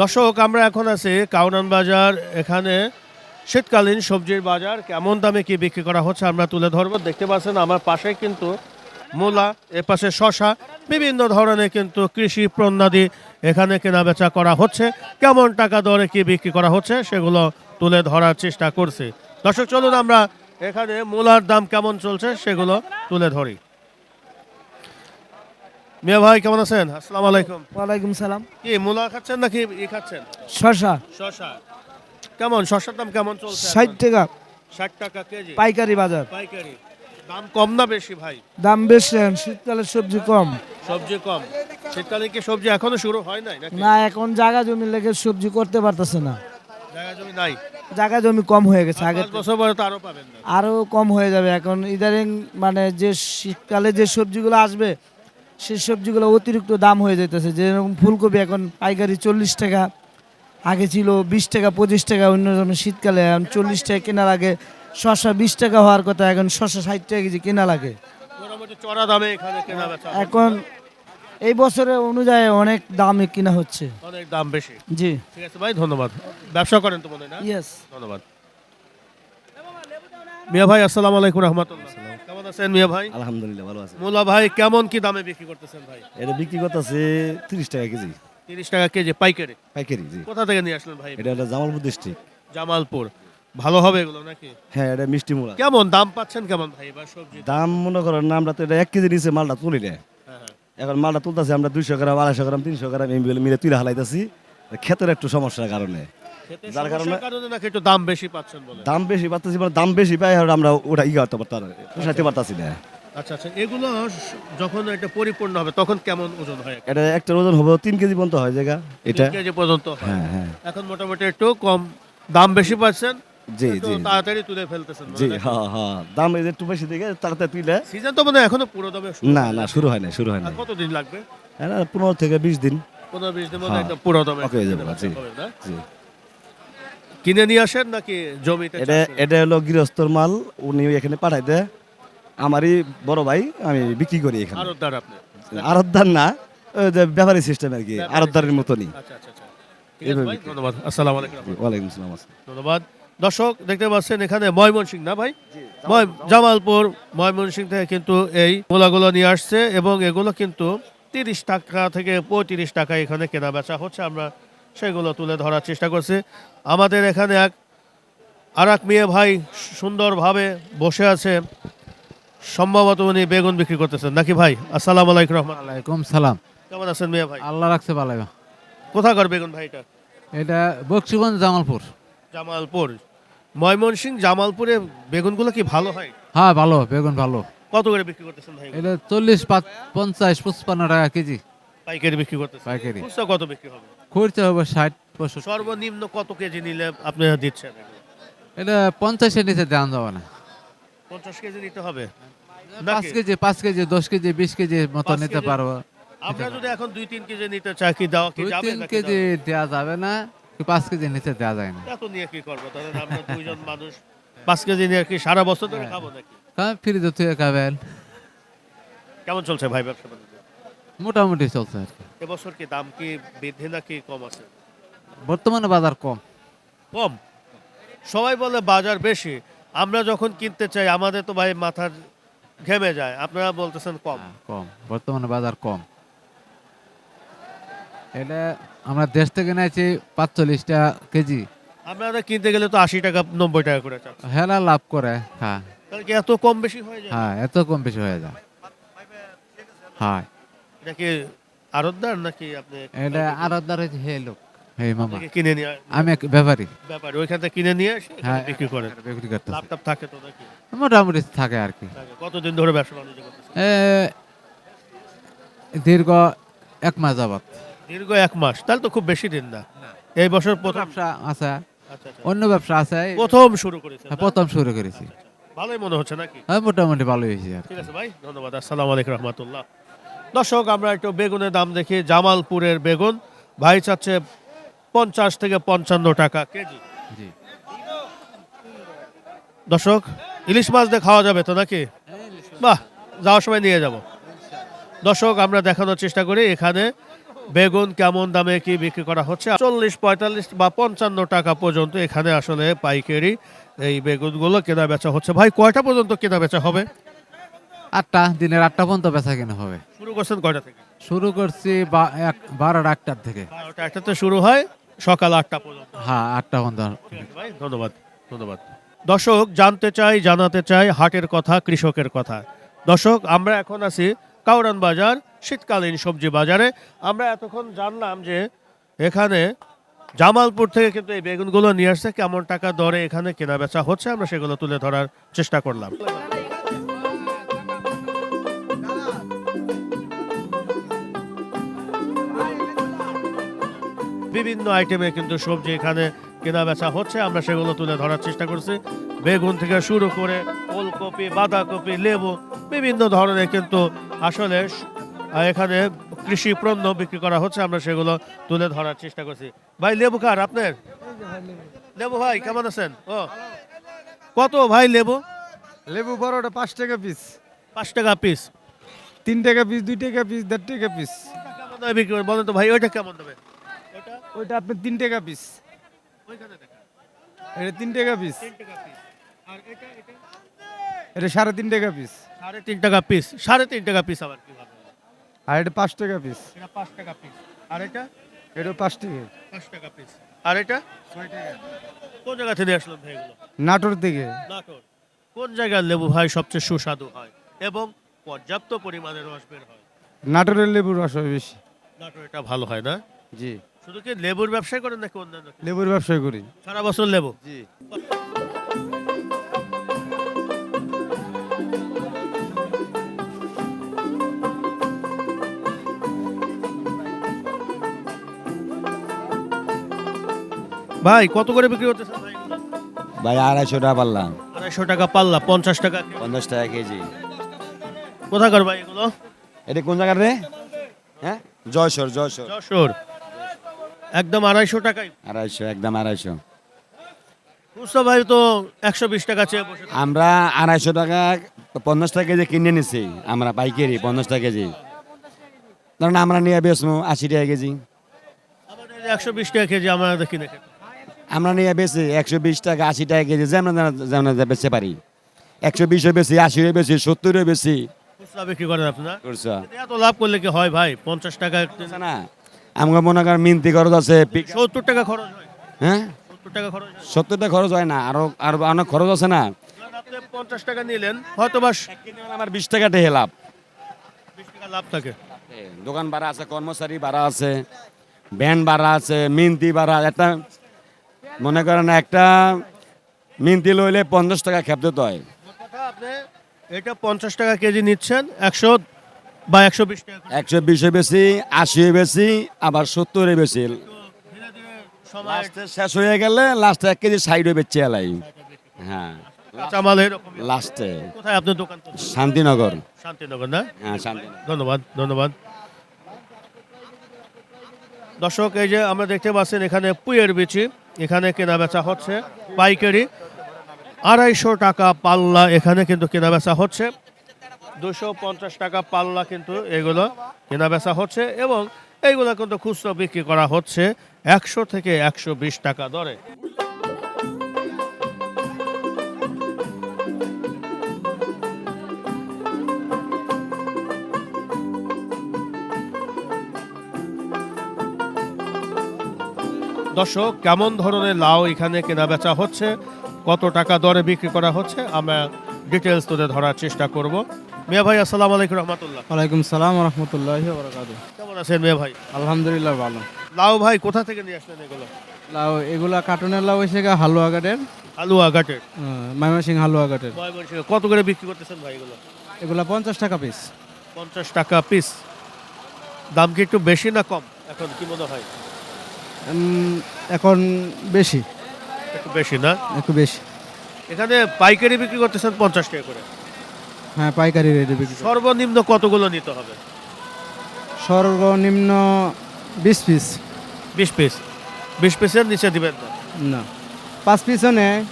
দর্শক, আমরা এখন আছি কাউনান বাজার। এখানে শীতকালীন সবজির বাজার, কেমন দামে কি বিক্রি করা হচ্ছে আমরা তুলে ধরবো। দেখতে পাচ্ছেন, আমার পাশে কিন্তু মূলা, এ পাশে শশা বিভিন্ন ধরনের কিন্তু কৃষি পণ্যাদি এখানে কেনা বেচা করা হচ্ছে। কেমন টাকা দরে কি বিক্রি করা হচ্ছে, সেগুলো তুলে ধরার চেষ্টা করছি। দর্শক, চলুন আমরা এখানে মূলার দাম কেমন চলছে, সেগুলো তুলে ধরি। মিয়া ভাই কেমন আছেন? আসসালামু আলাইকুম। ওয়ালাইকুম সালাম। কি মূলা খাচ্ছেন নাকি ই খাচ্ছেন? শশা শশা কেমন? শশার দাম কেমন চলছে ষাট টাকা। ষাট টাকা কেজি। পাইকারি বাজার। পাইকারি। দাম কম না বেশি ভাই? দাম বেশি এখন। শীতকালে সবজি কম। সবজি কম। শীতকালে কি সবজি এখনও শুরু হয় নাই নাকি? না এখন জায়গা জমি লেগে সবজি করতে পারতেছে না। জায়গা জমি নাই? জায়গা জমি কম হয়ে গেছে। আগে বছর পরে তো আরও পাবেন না। আরও কম হয়ে যাবে। এখন ইদারিং মানে যে শীতকালে যে সবজিগুলো আসবে সেই সবজিগুলো অতিরিক্ত দাম হয়ে যাইতেছে। যেরকম ফুলকপি এখন পাইকারি চল্লিশ টাকা আগে ছিল বিশ টাকা পঁচিশ টাকা অন্য শীতকালে এখন চল্লিশ টাকা কেনা লাগে শশা বিশ টাকা হওয়ার কথা এখন শশা ষাট টাকা কেজি কেনা লাগে। চড়া দামে এখানে কেনা এখন এই বছরের অনুযায়ী অনেক দামে কিনা হচ্ছে। অনেক দাম বেশি। জি। ঠিক আছে ভাই ধন্যবাদ। ব্যবসা করেন তো মনে না? ইয়েস ধন্যবাদ। মিয়া ভাই আসসালামু আলাইকুম রহমতুল্লাহ। কেমন আছেন মিয়া ভাই? আলহামদুলিল্লাহ ভালো আছে। মুলা ভাই কেমন কি দামে বিক্রি করতেছেন ভাই? এটা বিক্রি করতেছে তিরিশ টাকা কেজি। তিরিশ টাকা কেজি পাইকারি? পাইকারি জি। কোথা থেকে নিয়ে আসলেন ভাই? এটা হলো জামালপুর ডিস্ট্রিক্ট জামালপুর। ভালো হবে এগুলো নাকি? হ্যাঁ এটা মিষ্টি কেমন দাম পাচ্ছেন কেমন ভাই এবার সবজি? দাম মনে করেন আমরা তো এটা এক কেজি নিচে মালটা তুলি না। হ্যাঁ হ্যাঁ। এখন মালটা তুলতেছি আমরা দুইশো গ্রাম আড়াইশো গ্রাম তিনশো গ্রাম মিলে- তুলে হালাইতেছি। ক্ষেতের একটু সমস্যার কারণে। যার কারণে- কারণে নাকি একটু দাম বেশি পাচ্ছেন বলে? দাম বেশি পাচ্ছি মানে দাম বেশি পাই আর আমরা ওটা করতে পারতাম পোষাইতে পারতাছি না। আচ্ছা আচ্ছা এগুলো যখন এটা পরিপূর্ণ হবে তখন কেমন ওজন হয় এটা একটা ওজন হবে তিন কেজি পর্যন্ত হয় জায়গা এটা। কেজি পর্যন্ত হ্যাঁ? হ্যাঁ এখন মোটামুটি একটু কম দাম বেশি পাচ্ছেন জি জি তাড়াতাড়ি তুলে ফেলতেছেন জি হ্যাঁ হ্যাঁ। দাম এই একটু বেশি দিকে তাড়াতাড়ি তুলে। সিজন তো মানে এখনও পুরো দামে না না শুরু হয় না শুরু হয় না আর কতদিন লাগবে? হ্যাঁ, না, পনেরো থেকে বিশ দিন। পনেরো বিশ দিন মধ্যে হ্যাঁ, একদম পুরো দামে ওকে যাবে, জি। কিনে নিয়ে আসেন নাকি জমিতে এটা এটা হলো গৃহস্থর মাল উনি এখানে পাঠাই দেয়। আমারই বড় ভাই আমি বিক্রি করি এখানে। আড়তদার আপনি? আরতদার না যে ব্যাপারী সিস্টেম আর কি আরতদারের মতনই। আচ্ছা আচ্ছা আচ্ছা। ধন্যবাদ। আসসালামু আলাইকুম। ওয়ালাইকুম আসসালাম ধন্যবাদ। দর্শক দেখতে পাচ্ছেন এখানে ময়মনসিং না ভাই? ময় জামালপুর ময়মনসিং থেকে কিন্তু এই মূলাগুলো নিয়ে আসছে এবং এগুলো কিন্তু তিরিশ টাকা থেকে পঁয়ত্রিশ টাকা এখানে কেনা বেচা হচ্ছে। আমরা সেগুলো তুলে ধরার চেষ্টা করছি। আমাদের এখানে এক আর এক মেয়ে ভাই সুন্দরভাবে বসে আছে। সম্ভবত উনি বেগুন বিক্রি করতেছেন। নাকি ভাই? আসসালামু আলাইকুম রহমান ওয়ালাইকুম সালাম। কেমন আছেন মেয়ে ভাই? আল্লাহ রাখছে ভালো কোথাকার বেগুন ভাই এটা? এটা বক্সিগঞ্জ জামালপুর। জামালপুর। ময়মনসিং জামালপুরে বেগুনগুলো কি ভালো হয়? হ্যাঁ ভালো বেগুন ভালো। কত করে বিক্রি করতেছেন ভাই? এটা চল্লিশ পঞ্চাশ পঁচপান্ন টাকা কেজি। পাইকারি বিক্রি করতেছেন। পাইকারি। কত বিক্রি হবে? খুঁড়তে হবে ষাট পঁয়ষট্টি সর্বনিম্ন কত কেজি নিলে আপনি দিচ্ছেন? এটা পঞ্চাশের নিচে দাম যাবে না। পঞ্চাশ কেজি নিতে হবে? পাঁচ কেজি পাঁচ কেজি দশ কেজি বিশ কেজি মতো নিতে পারব। আমরা যদি এখন দুই তিন কেজি নিতে চাই কি দেওয়া কি যাবে তিন কেজি দেওয়া যাবে না কি পাঁচ কেজি নিচে দেওয়া যায় না। না? এত নিয়ে কি করব? তাহলে আমরা দুইজন মানুষ পাঁচ কেজি নিয়ে কি সারা বছর ধরে খাব নাকি? হ্যাঁ ফ্রিজে তুই খাবেন। কেমন চলছে ভাই ব্যবসা মোটামুটি চলছে আর কি। এবছর কি দাম কি বৃদ্ধি নাকি কম আছে? বর্তমানে বাজার কম। কম? সবাই বলে বাজার বেশি। আমরা যখন কিনতে চাই আমাদের তো ভাই মাথার ঘেমে যায়। আপনারা বলতেছেন কম। হ্যাঁ, কম। বর্তমানে বাজার কম। এটা আমরা দেশ থেকে নিয়েছি পাঁচচল্লিশ টাকা কেজি। আপনারা কিনতে গেলে তো আশি টাকা নব্বই টাকা করে হেলা লাভ করে হ্যাঁ। তাহলে কি এত কম বেশি হয়ে যায়? হ্যাঁ এত কম বেশি হয়ে যায়। হ্যাঁ। এটা কি আরতদার নাকি আপনি এটা হে লোক হে মামা। কিনে নিয়ে আমি এক ব্যাপারী। ব্যাপার ওইখান থেকে কিনে নিয়ে এসে হ্যাঁ বিক্রি করেন। বিক্রি করতে লাভ টাভ থাকে তো নাকি? মোটামুটি থাকে আর কি। কতদিন ধরে ব্যবসা বাণিজ্য করতেছেন? দীর্ঘ এক মাস যাবত দীর্ঘ এক মাস তাহলে তো খুব বেশি দিন না। এই বছর প্রথম আছে। আচ্ছা আচ্ছা। অন্য ব্যবসা আছে। প্রথম শুরু করেছেন হ্যাঁ, প্রথম শুরু করেছি। ভালোই মনে হচ্ছে নাকি? হ্যাঁ মোটামুটি ভালোই হয়েছে। ঠিক আছে ভাই ধন্যবাদ। আসসালামু আলাইকুম রহমতুল্লাহ। দর্শক আমরা একটু বেগুনের দাম দেখি। জামালপুরের বেগুন ভাই চাচ্ছে পঞ্চাশ থেকে পঞ্চান্ন টাকা কেজি। জি। দর্শক ইলিশ মাছ দিয়ে খাওয়া যাবে তো নাকি? বাহ যাওয়ার সময় নিয়ে যাব। দর্শক আমরা দেখানোর চেষ্টা করি এখানে বেগুন কেমন দামে কি বিক্রি করা হচ্ছে। চল্লিশ পঁয়তাল্লিশ বা পঞ্চান্ন টাকা পর্যন্ত এখানে আসলে পাইকারি এই বেগুনগুলো কেনা বেচা হচ্ছে। ভাই কয়টা পর্যন্ত কেনা বেচা হবে? আটটা দিনের আটটা পর্যন্ত বেচা কেনা হবে। শুরু করছেন কয়টা থেকে? শুরু করছি বা- এক- বারোটা একটার থেকে। বারোটা একটাতে শুরু হয় সকাল আটটা পর্যন্ত। হ্যাঁ আটটা পর্যন্ত। ভাই ধন্যবাদ ধন্যবাদ। দর্শক জানতে চাই জানাতে চাই হাটের কথা কৃষকের কথা। দর্শক আমরা এখন আছি কাউরান বাজার শীতকালীন সবজি বাজারে। আমরা এতক্ষণ জানলাম যে এখানে জামালপুর থেকে কিন্তু এই বেগুনগুলো নিয়ে আসছে কেমন টাকা দরে এখানে কেনা বেচা হচ্ছে আমরা সেগুলো তুলে ধরার চেষ্টা করলাম। বিভিন্ন আইটেমে কিন্তু সবজি এখানে কেনা বেচা হচ্ছে। আমরা সেগুলো তুলে ধরার চেষ্টা করছি। বেগুন থেকে শুরু করে ফুলকপি বাঁধাকপি লেবু বিভিন্ন ধরনের কিন্তু আসলে এখানে কৃষি পণ্য বিক্রি করা হচ্ছে। আমরা সেগুলো তুলে ধরার চেষ্টা করছি। ভাই লেবু কার আপনার? লেবু ভাই কেমন আছেন? ও। কত ভাই লেবু? লেবু বড়টা পাঁচ টাকা পিস পাঁচ টাকা পিস তিন টাকা পিস দুই টাকা পিস দেড় টাকা পিস বিক্রি? বলেন তো ভাই ওইটা কেমন দেবে ওইটা আপনার তিন টাকা পিস এটা তিন টাকা পিস তিন পিস আর এটা সাড়ে তিন টাকা পিস সাড়ে তিন টাকা পিস সাড়ে তিন টাকা পিস আবার? আর এটা পাঁচ টাকা পিস এটা পাঁচ টাকা পিস আর এটা? এটা পাঁচ টাকা। পাঁচ টাকা পিস আর এটা? ছয় টাকা। কোন জায়গা থেকে আসলো ভাই এগুলো? নাটোর থেকে। নাটোর। কোন জায়গার লেবু ভাই সবচেয়ে সুস্বাদু হয়? এবং পর্যাপ্ত পরিমাণে রস বের হয়? নাটোরের লেবুর রস হয় বেশি। নাটোর এটা ভালো হয় না? জি। শুধু কি লেবুর ব্যবসা করেন নাকি অন্যান্য লেবুর ব্যবসা করি। সারা বছর লেবু? জি। ভাই কত করে বিক্রি করতেছেন ভাই? ভাই আড়াইশো টাকা পারলাম। আড়াইশো টাকা পাল্লা পঞ্চাশ টাকা পঞ্চাশ টাকা কেজি। কোথাকার ভাই এগুলো? এটা কোন জায়গার রে? হ্যাঁ? জয়সর জয়সর যশোর। একদম আড়াইশো টাকাই আড়াইশো একদম আড়াইশো। খুচরা ভাই তো একশো বিশ টাকা চেয়ে বসে থাকে। আমরা আড়াইশো টাকা পঞ্চাশ টাকা কেজি কিনে নিছি আমরা পাইকারি পঞ্চাশ টাকা কেজি। ধরুন আমরা নিয়ে বেচবো আশি টাকা কেজি। আমাদের একশো বিশ টাকা কেজি আমরা দেখি না খেতে। আমরা নিয়ে বেশি একশো বিশ টাকা আশি টাকা কেজি যেমন যেমন বেচতে পারি। একশো বিশও বেশি আশিও বেশি সত্তরও বেশি খুচরা বিক্রি করেন আপনার? করছ। এত লাভ করলে কি হয় ভাই? পঞ্চাশ টাকা না। আমাকে মনে করেন মিনতি খরচ আছে সত্তর টাকা খরচ হয়। হ্যাঁ? সত্তর টাকা খরচ হয়। খরচ হয় না আরও আরও অনেক খরচ আছে না? আপনি পঞ্চাশ টাকা নিলেন হয়তো বা আমার বিশ টাকা টেহে লাভ। বিশ টাকা লাভ থাকে। দোকান ভাড়া আছে কর্মচারী ভাড়া আছে ভ্যান ভাড়া আছে মিনতি ভাড়া একটা মনে করেন একটা মিনতি লইলে পঞ্চাশ টাকা খেপ দিতে হয় এটা পঞ্চাশ টাকা কেজি নিচ্ছেন একশো বা একশো বিশ টাকা একশো বিশে বেশি আশিও বেশি আবার সত্তরে বেশি। লাস্টে শেষ হয়ে গেলে লাস্টে এক কেজি সাইডে বেচে এলাই। হ্যাঁ। এরকম। লাস্টে। কোথায় আপনার দোকান শান্তিনগর। শান্তিনগর না? হ্যাঁ শান্তিনগর। ধন্যবাদ ধন্যবাদ। দর্শক এই যে আমরা দেখতে পাচ্ছেন এখানে পুয়ের বিচি। এখানে কেনা বেচা হচ্ছে পাইকারি। আড়াইশো টাকা পাল্লা এখানে কিন্তু কেনা বেচা হচ্ছে। দুশো পঞ্চাশ টাকা পাল্লা কিন্তু এগুলো কেনা বেচা হচ্ছে এবং এইগুলো কিন্তু খুচরো বিক্রি করা হচ্ছে একশো থেকে একশো বিশ টাকা দরে। দর্শক, কেমন ধরনের লাউ এখানে কেনা বেচা হচ্ছে? কত টাকা দরে বিক্রি করা হচ্ছে? আমরা ডিটেলস তুলে ধরার চেষ্টা করব। মিয়া ভাই আসসালামু আলাইকুম রহমতুল্লাহ। ওয়ালাইকুম সালাম রহমতুল্লাহ কেমন আছেন মিয়া ভাই? আলহামদুলিল্লাহ ভালো। লাউ ভাই কোথা থেকে নিয়ে আসলেন এগুলো? লাউ এগুলা কার্টুনের লাউ এসে গা হালুয়া ঘাটের। আলুয়া ঘাটের? মাইমাসিং হালুয়া ঘাটের। ময়মনসিংহে। কত করে বিক্রি করতেছেন ভাই এগুলো? এগুলা পঞ্চাশ টাকা পিস পঞ্চাশ টাকা পিস দাম কি একটু বেশি না কম? এখন কি মনে হয়? এখন বেশি। একটু বেশি না? একটু বেশি। এখানে পাইকারি বিক্রি করতেছেন পঞ্চাশ টাকা করে। হ্যাঁ পাইকারি রেটে বিক্রি করি। সর্বনিম্ন কতগুলো নিতে হবে? সর্বনিম্ন বিশ পিস বিশ পিস বিশ পিসের নিচে দিবেন না? না। পাঁচ পিসও নেয়।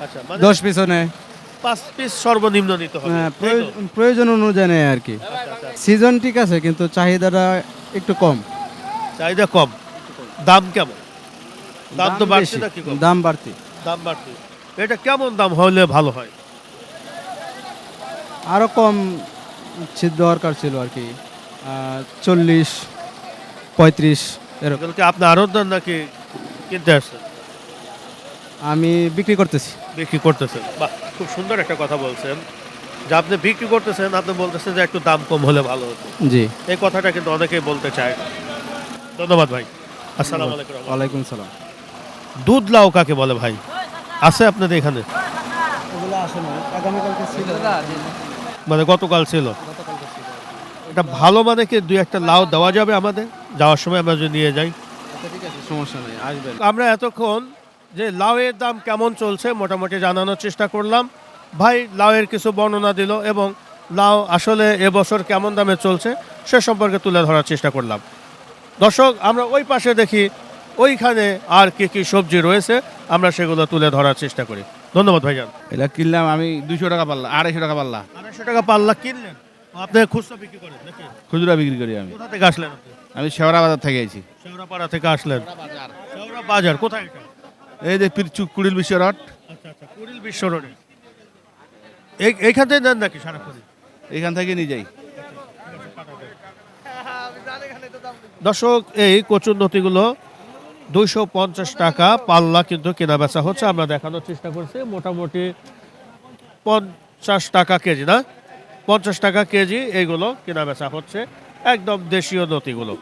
আচ্ছা মানে দশ পিসও নেয়। পাঁচ পিস সর্বনিম্ন নিতে হবে। হ্যাঁ, তাই তো? প্রয়োজন- প্রয়োজন অনুযায়ী নেয় আর কি। আচ্ছা, আচ্ছা। সিজন ঠিক আছে কিন্তু চাহিদাটা একটু কম। চাহিদা কম। দাম কেমন? দাম তো বাড়ছে বেশি, নাকি কম? দাম বাড়তি। দাম বাড়ছে এটা কেমন দাম হলে ভালো হয়? আরও কম দরকার ছিল আর কি। চল্লিশ পঁয়ত্রিশ এরকম। আপনি আরও দেন নাকি কিনতে আসছেন? আমি বিক্রি করতেছি। বিক্রি করতেছেন। বাহ খুব সুন্দর একটা কথা বলছেন। যে আপনি বিক্রি করতেছেন আপনি বলতেছেন যে একটু দাম কম হলে ভালো হতো। জি। এই কথাটা কিন্তু অনেকেই বলতে চায় ধন্যবাদ ভাই। আসসালামু আলাইকুম ওয়ালাইকুম সালাম। দুধ লাউ কাকে বলে ভাই? আছে আপনাদের এখানে? ওগুলো আসে না। আগামীকালকে ছিল। মানে গতকাল ছিল। এটা ভালো মানে কি দুই একটা লাউ দেওয়া যাবে আমাদের? যাওয়ার সময় আমরা যদি নিয়ে যাই। ঠিক আছে সমস্যা নেই আসবেন। আমরা এতক্ষণ যে লাউয়ের দাম কেমন চলছে মোটামুটি জানানোর চেষ্টা করলাম। ভাই লাউয়ের কিছু বর্ণনা দিল এবং লাউ আসলে এবছর কেমন দামে চলছে সে সম্পর্কে তুলে ধরার চেষ্টা করলাম। দর্শক আমরা ওই পাশে দেখি ওইখানে আর কি কি সবজি রয়েছে আমরা সেগুলো তুলে ধরার চেষ্টা করি। ধন্যবাদ ভাইজান। এটা কিনলাম আমি দুশো টাকা পাল্লা আড়াইশো টাকা পাল্লা। আড়াইশো টাকা পাল্লা কিনলেন? আপনি খুচরা বিক্রি করেন নাকি? খুচরা বিক্রি করি আমি। কোথা থেকে আসলেন আমি শেওড়া বাজার থেকে আইছি। শেওড়াপাড়া থেকে আসলেন। শেওড়া বাজার কোথায় এটা? এই যে পিরচু কুড়িল বিশ্ব রট আচ্ছা আচ্ছা কুড়িল বিশ্ব রোডে। এই এইখান থেকে নেন নাকি সারাক্ষণ? এখান থেকে নিয়ে যাই। দর্শক এই কচুর নথিগুলো দুইশো পঞ্চাশ টাকা পাল্লা কিন্তু কেনা বেচা হচ্ছে। আমরা দেখানোর চেষ্টা করছি, মোটামুটি পঞ্চাশ টাকা কেজি না? পঞ্চাশ টাকা কেজি এইগুলো কেনা বেচা হচ্ছে, একদম দেশীয় নথিগুলো।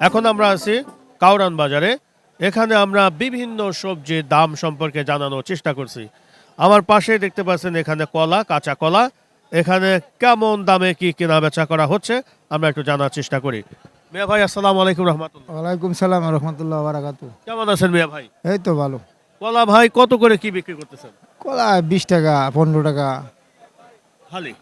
এখন আমরা আছি কাউরান বাজারে। এখানে আমরা বিভিন্ন সবজির দাম সম্পর্কে জানানোর চেষ্টা করছি। আমার পাশে দেখতে পাচ্ছেন এখানে কলা কাঁচা কলা। এখানে কেমন দামে কি কেনা বেচা করা হচ্ছে আমরা একটু জানার চেষ্টা করি। মিয়া ভাই আসসালামু আলাইকুম রহমতুল্লাহ। ওয়ালাইকুম সালাম রহমতুল্লাহ বারাকাতু কেমন আছেন মিয়া ভাই? এই তো ভালো। কলা ভাই কত করে কি বিক্রি করতেছেন? কলা বিশ টাকা পনেরো টাকা। হালি।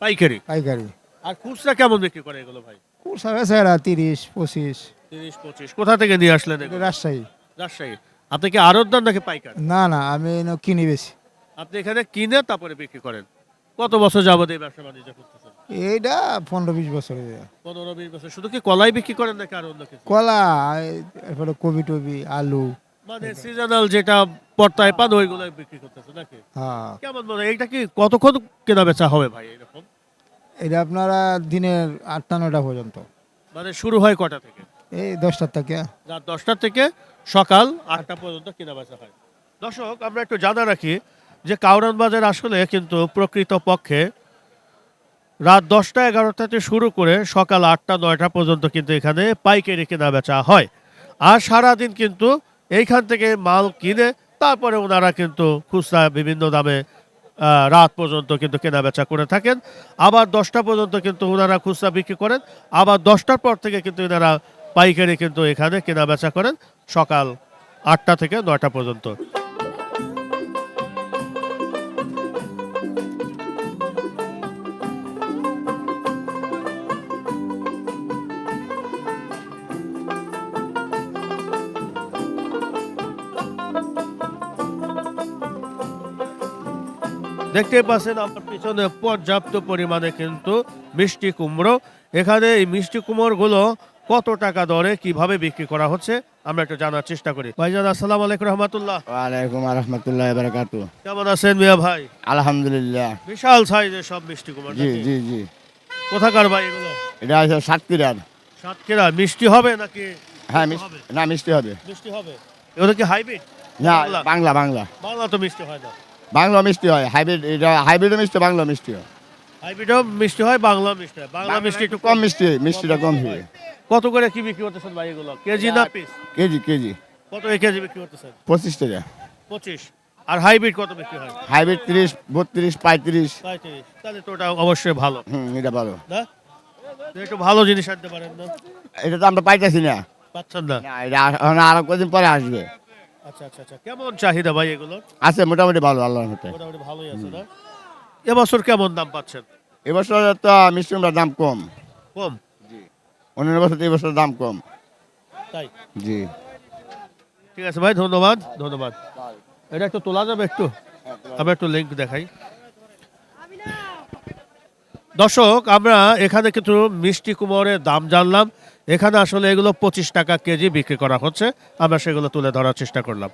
পাইকারি। পাইকারি। আর খুচরা কেমন বিক্রি করে এগুলো ভাই? কুরসা বেচারা তিরিশ পঁচিশ। তিরিশ পঁচিশ। কোথা থেকে নিয়ে আসলেন এগুলো? রাজশাহী। রাজশাহী। আপনি কি আড়তদার নাকি পাইকার? না না আমি এনে কিনি বেশি। আপনি এখানে কিনে তারপরে বিক্রি করেন। কত বছর যাবত এই ব্যবসা বাণিজ্য করতেছেন? এইটা পনেরো বিশ বছরে পনেরো বিশ বছর। শুধু কি কলাই বিক্রি করেন নাকি আর অন্য কিছু? কলা এরপরে কবি টবি আলু। মানে সিজনাল যেটা পর্তায় পান ওইগুলো বিক্রি করতেছে নাকি? হ্যাঁ। কেমন মনে হয়? এইটা কি কতক্ষণ কেনা বেচা হবে ভাই এরকম? এটা আপনারা দিনের আটটা নটা পর্যন্ত। মানে শুরু হয় কটা থেকে? এই দশটার থেকে। রাত দশটার থেকে সকাল আটটা পর্যন্ত কেনা বেচা হয়। দর্শক আমরা একটু জানা রাখি যে কাউরান বাজার আসলে কিন্তু প্রকৃত পক্ষে রাত দশটা এগারোটাতে শুরু করে সকাল আটটা নয়টা পর্যন্ত কিন্তু এখানে পাইকারি কেনা বেচা হয়। আর সারাদিন কিন্তু এইখান থেকে মাল কিনে তারপরে ওনারা কিন্তু খুচরা বিভিন্ন দামে রাত পর্যন্ত কিন্তু কেনা বেচা করে থাকেন। আবার দশটা পর্যন্ত কিন্তু ওনারা খুচরা বিক্রি করেন। আবার দশটার পর থেকে কিন্তু এনারা পাইকারি কিন্তু এখানে কেনা বেচা করেন সকাল আটটা থেকে নয়টা পর্যন্ত। দেখতে পাচ্ছেন আমার পিছনে পর্যাপ্ত পরিমাণে কিন্তু মিষ্টি কুমড়ো। এখানে এই মিষ্টি কুমড়োগুলো কত টাকা দরে কীভাবে বিক্রি করা হচ্ছে আমরা একটু জানার চেষ্টা করি। ভাইজান আসসালাম আলাইকুম রহমতুল্লাহ। ওয়ালাইকুম রহমতুল্লাহ বারকাত। কেমন আছেন মিয়া ভাই? আলহামদুলিল্লাহ। বিশাল সাইজের সব মিষ্টি কুমড়ো জি জি জি। কোথাকার ভাই এগুলো? এটা হচ্ছে সাতক্ষীরার। সাতক্ষীরা। মিষ্টি হবে নাকি? হ্যাঁ মিষ্টি না মিষ্টি হবে। মিষ্টি হবে। এগুলো কি হাইব্রিড? না? বাংলা বাংলা। বাংলা তো মিষ্টি হয় না। বাংলা মিষ্টি হয় হাইব্রিড এটা হাইব্রিড মিষ্টি বাংলা মিষ্টি হয়। হাইব্রিডও মিষ্টি হয় বাংলা মিষ্টি হয়। বাংলা মিষ্টি একটু কম মিষ্টি মিষ্টিটা কম হয়। কত করে কি বিক্রি করতেছেন ভাই এগুলো? কেজি না পিস? KG KG. কত এই কেজি বিক্রি করতেছেন? পঁচিশ টাকা। পঁচিশ। আর হাইব্রিড কত বিক্রি হয়? হাইব্রিড তিরিশ বত্রিশ পঁয়ত্রিশ। পঁয়ত্রিশ। তাহলে তো ওটা অবশ্যই ভালো। হুম এটা ভালো। না? একটু ভালো জিনিস আনতে পারেন না? এটা তো আমরা পাইতেছি না। পাচ্ছেন না? না এটা আরও কদিন পরে আসবে। আচ্ছা আচ্ছা আচ্ছা। কেমন চাহিদা ভাই এগুলো আছে মোটামুটি ভালো আল্লাহর মতে মোটামুটি ভালোই আছে না? এবছর কেমন দাম পাচ্ছেন? এবছর তো মিষ্টি কুমড়ার দাম কম। কম? অন্যান্য বছর এবছর দাম কম। তাই? জি। ঠিক আছে ভাই ধন্যবাদ ধন্যবাদ। এটা একটু তোলা যাবে একটু? আমরা একটু লিঙ্ক দেখাই। দর্শক আমরা এখানে কিছু মিষ্টি কুমোরের দাম জানলাম। এখানে আসলে এগুলো পঁচিশ টাকা কেজি বিক্রি করা হচ্ছে। আমরা সেগুলো তুলে ধরার চেষ্টা করলাম।